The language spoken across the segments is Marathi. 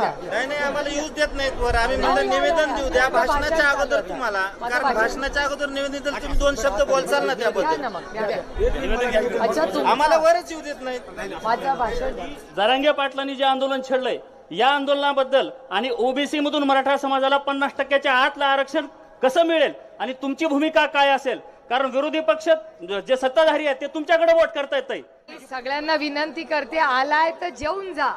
नाही नाही आम्हाला यूज देत नाहीत वर. आम्ही म्हणलं निवेदन देऊ द्या. भाषणाच्या अगोदर तुम्हाला. कारण भाषणाच्या अगोदर निवेदन दिलं तुम्ही दोन शब्द बोलचाल ना त्याबद्दल. ना मग घ्या, घ्या. अच्छा आम्हाला वरच येऊ देत नाहीत. माझा भाषण जरांगे पाटलांनी जे आंदोलन छेडलंय या आंदोलनाबद्दल आणि ओबीसी मधून मराठा समाजाला पन्नास टक्क्याच्या आतलं आरक्षण कसं मिळेल आणि तुमची भूमिका काय असेल? कारण विरोधी पक्ष जे सत्ताधारी आहेत ते तुमच्याकडे वोट करतायत ताई. सगळ्यांना विनंती करते आलाय तर जेवून जा.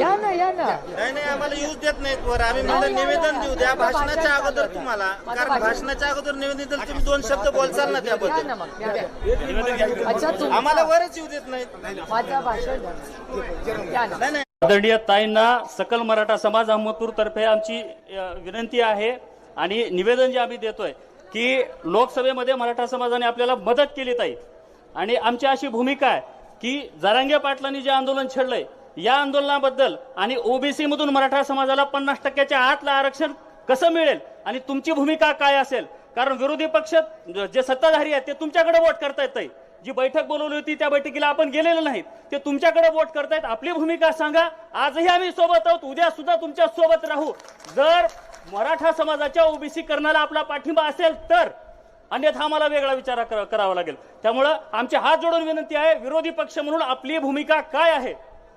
या ना या ना. नाही नाही आम्हाला यूज देत नाहीत वर. आम्ही म्हणलं निवेदन देऊ द्या भाषणाच्या अगोदर तुम्हाला. कारण भाषणाच्या अगोदर निवेदन दिलं तुम्ही दोन शब्द बोलचाल ना घ्या त्याबद्दल ना मग. अच्छा आम्हाला वरच येऊ देत नाहीत. माझा भाषण घ्या ना. नाही नाही. आदरणीय ताईंना सकल मराठा समाज अहमदपूर तर्फे आमची अ, विनंती आहे आणि निवेदन जे आम्ही देतोय की लोकसभेमध्ये मराठा समाजाने आपल्याला मदत केली ताई. आणि आमची अशी भूमिका आहे की जरांगे पाटलांनी जे आंदोलन छेडलंय या आंदोलनाबद्दल आणि ओबीसी मधून मराठा समाजाला पन्नास टक्क्याच्या आतलं आरक्षण कसं मिळेल आणि तुमची भूमिका काय असेल? कारण विरोधी पक्ष जे सत्ताधारी आहेत ते तुमच्याकडे वोट करतायत ताई. जी बैठक बोलवली होती त्या बैठकीला आपण गेलेलो नाहीत. ते तुमच्याकडे वोट करतायत. आपली भूमिका सांगा. आजही आम्ही सोबत आहोत. उद्या सुद्धा तुमच्यासोबत राहू. जर मराठा समाजाच्या ओबीसी करणाला आपला पाठिंबा असेल तर अन्यथा आम्हाला वेगळा विचार करावा लागेल. त्यामुळं आमचे हात जोडून विनंती आहे विरोधी पक्ष म्हणून आपली भूमिका काय आहे?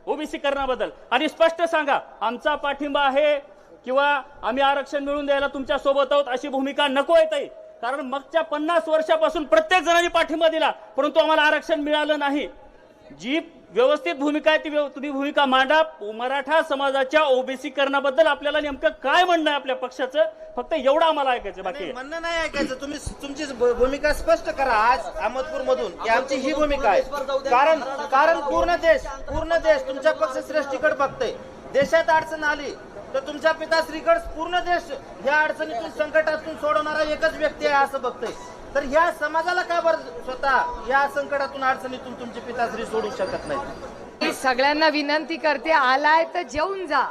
ओबीसी करण्याबद्दल. आणि स्पष्ट सांगा आमचा पाठिंबा आहे किंवा आम्ही आरक्षण मिळून द्यायला तुमच्यासोबत आहोत अशी भूमिका नको आहे कारण मागच्या पन्नास वर्षापासून प्रत्येक जणांनी पाठिंबा दिला परंतु आम्हाला आरक्षण मिळालं नाही. जी व्यवस्थित भूमिका आहे ती तुम्ही भूमिका मांडा. मराठा समाजाच्या ओबीसी करण्याबद्दल आपल्याला नेमकं काय म्हणणं आहे आपल्या पक्षाचं? फक्त एवढं आम्हाला ऐकायचं बाकी म्हणणं नाही ऐकायचं. तुम्ही तुमची भूमिका स्पष्ट करा आज अहमदपूर मधून की आमची ही भूमिका आहे. कारण कारण पूर्ण देश पूर्ण देश तुमच्या पक्ष श्रेष्ठीकडे बघतोय. देशात अडचण आली तर तुमच्या पिता श्रीकड पूर्ण देश या अडचणीतून संकटातून सोडवणारा एकच व्यक्ती आहे असं बघतोय. तर ह्या समाजाला का बरं स्वतः या संकटातून अडचणीतून तुमची पिताश्री सोडू शकत नाही मी सगळ्यांना विनंती करते आलाय तर जेवून जा.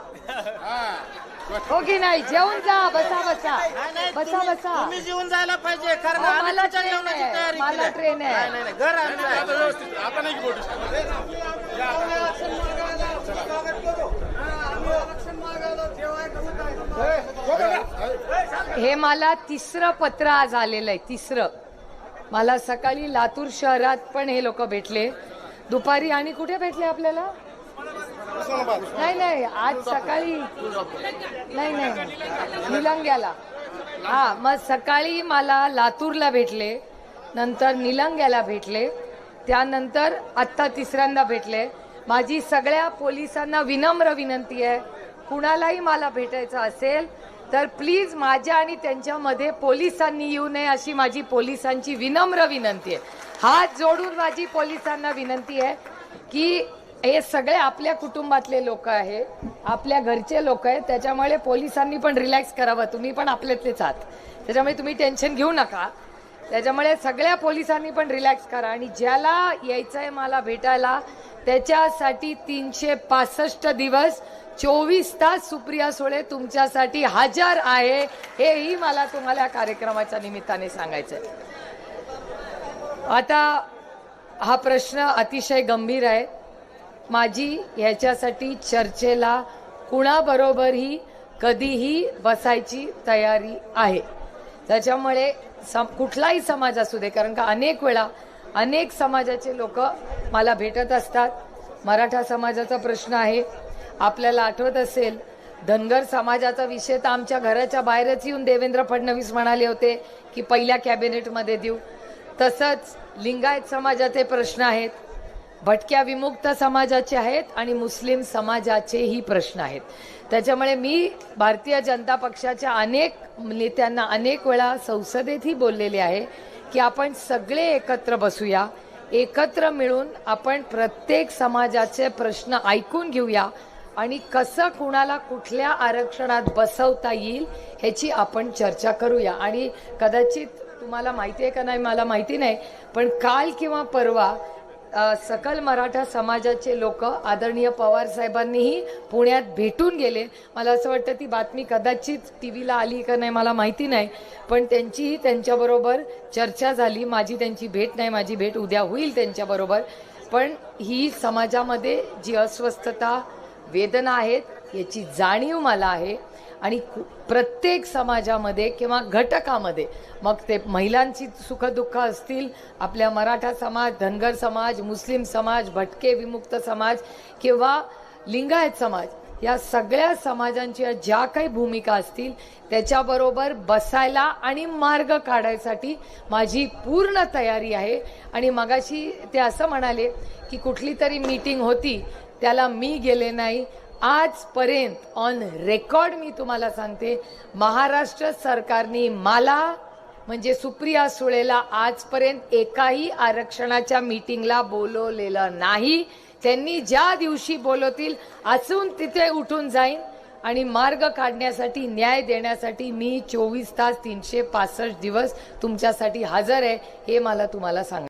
हो की नाही जेवून जा बसा बसा नाही, नाही, बसा बसा तुम्ही जेवून जायला पाहिजे कारण अहो, आम्ही मला तुमच्या ट्रेन जेवणाची आहे, तयारी मला केली. ट्रेन आहे. नाही, नाही, नाही. घर आमचं आहे. हे मला तिसरं पत्र आज आलेलं आहे तिसरं मला सकाळी लातूर शहरात पण हे लोक भेटले दुपारी आणि कुठे भेटले आपल्याला नाही नाही आज सकाळी नाही नाही निलंग्याला. हा मग सकाळी मला लातूरला भेटले नंतर निलंग्याला भेटले त्यानंतर आत्ता तिसऱ्यांदा भेटले. माझी सगळ्या पोलिसांना विनम्र विनंती आहे कुणालाही मला भेटायचं असेल तर प्लीज माझ्या आणि त्यांच्यामध्ये पोलिसांनी येऊ नये अशी माझी पोलिसांची विनम्र विनंती आहे. हात जोडून माझी पोलिसांना विनंती आहे की हे सगळे आपल्या कुटुंबातले लोक आहे. आपल्या घरचे लोक आहेत. त्याच्यामुळे पोलिसांनी पण रिलॅक्स करावं. तुम्ही पण आपल्यातलेच आहात. त्याच्यामुळे तुम्ही टेन्शन घेऊ नका. त्याच्यामुळे सगळ्या पोलिसांनी पण रिलॅक्स करा. आणि ज्याला यायचंय मला भेटायला त्याच्यासाठी तीनशे पासष्ट दिवस चोवीस तास सुप्रिया सुळे तुमच्यासाठी हजर आहे. हेही मला तुम्हाला या कार्यक्रमाच्या निमित्ताने सांगायचंय. आता हा प्रश्न अतिशय गंभीर आहे. माझी ह्याच्यासाठी चर्चेला कुणाबरोबरही कधीही बसायची तयारी आहे. त्याच्यामुळे सम कुठलाही समाज असू दे कारण का अनेक वेळा अनेक समाजाचे लोक मला भेटत असतात. मराठा समाजाचा प्रश्न आहे. आपल्याला आठवत असेल धनगर समाजाचा विषय तर आमच्या घराच्या बाहेरच येऊन देवेंद्र फडणवीस म्हणाले होते की पहिल्या कॅबिनेटमध्ये देऊ. तसंच लिंगायत समाजाचे प्रश्न आहेत. भटक्या विमुक्त समाजाचे आहेत आणि मुस्लिम समाजाचेही प्रश्न आहेत. त्याच्यामुळे मी भारतीय जनता पक्षाच्या अनेक नेत्यांना अनेक वेळा संसदेतही बोललेले आहे की आपण सगळे एकत्र बसूया एकत्र मिळून आपण प्रत्येक समाजाचे प्रश्न ऐकून घेऊया आणि कसं कुणाला कुठल्या आरक्षणात बसवता येईल ह्याची आपण चर्चा करूया. आणि कदाचित तुम्हाला माहिती आहे का नाही मला माहिती नाही पण काल किंवा परवा सकल मराठा समाजाचे लोक आदरणीय पवार साहेबांनीही पुण्यात भेटून गेले. मला असं वाटतं ती बातमी कदाचित टी व्हीला आली का नाही मला माहिती नाही. पण त्यांचीही त्यांच्याबरोबर चर्चा झाली. माझी त्यांची भेट नाही माझी भेट उद्या होईल त्यांच्याबरोबर. पण ही समाजामध्ये जी अस्वस्थता वेदना आहेत याची जाणीव मला आहे. आणि प्रत्येक समाजामध्ये किंवा घटकामध्ये मग ते महिलांची सुखदुःख असतील आपल्या मराठा समाज धनगर समाज मुस्लिम समाज भटके विमुक्त समाज किंवा लिंगायत समाज या सगळ्या समाजांच्या ज्या काही भूमिका असतील त्याच्याबरोबर बसायला आणि मार्ग काढायसाठी माझी पूर्ण तयारी आहे. आणि मगाशी ते असं म्हणाले की कुठली तरी मीटिंग होती त्याला मी गेले नाही. आजपर्यंत ऑन रेकॉर्ड मी तुम्हाला सांगते महाराष्ट्र सरकारने मला म्हणजे सुप्रिया सुळेला आजपर्यंत एकाही आरक्षणाच्या मीटिंगला बोलवलेलं नाही. त्यांनी ज्या दिवशी बोलवतील असून तिथे उठून जाईन आणि मार्ग काढण्यासाठी न्याय देण्यासाठी मी चोवीस तास तीनशे पासष्ट दिवस तुमच्यासाठी हजर आहे हे मला तुम्हाला सांग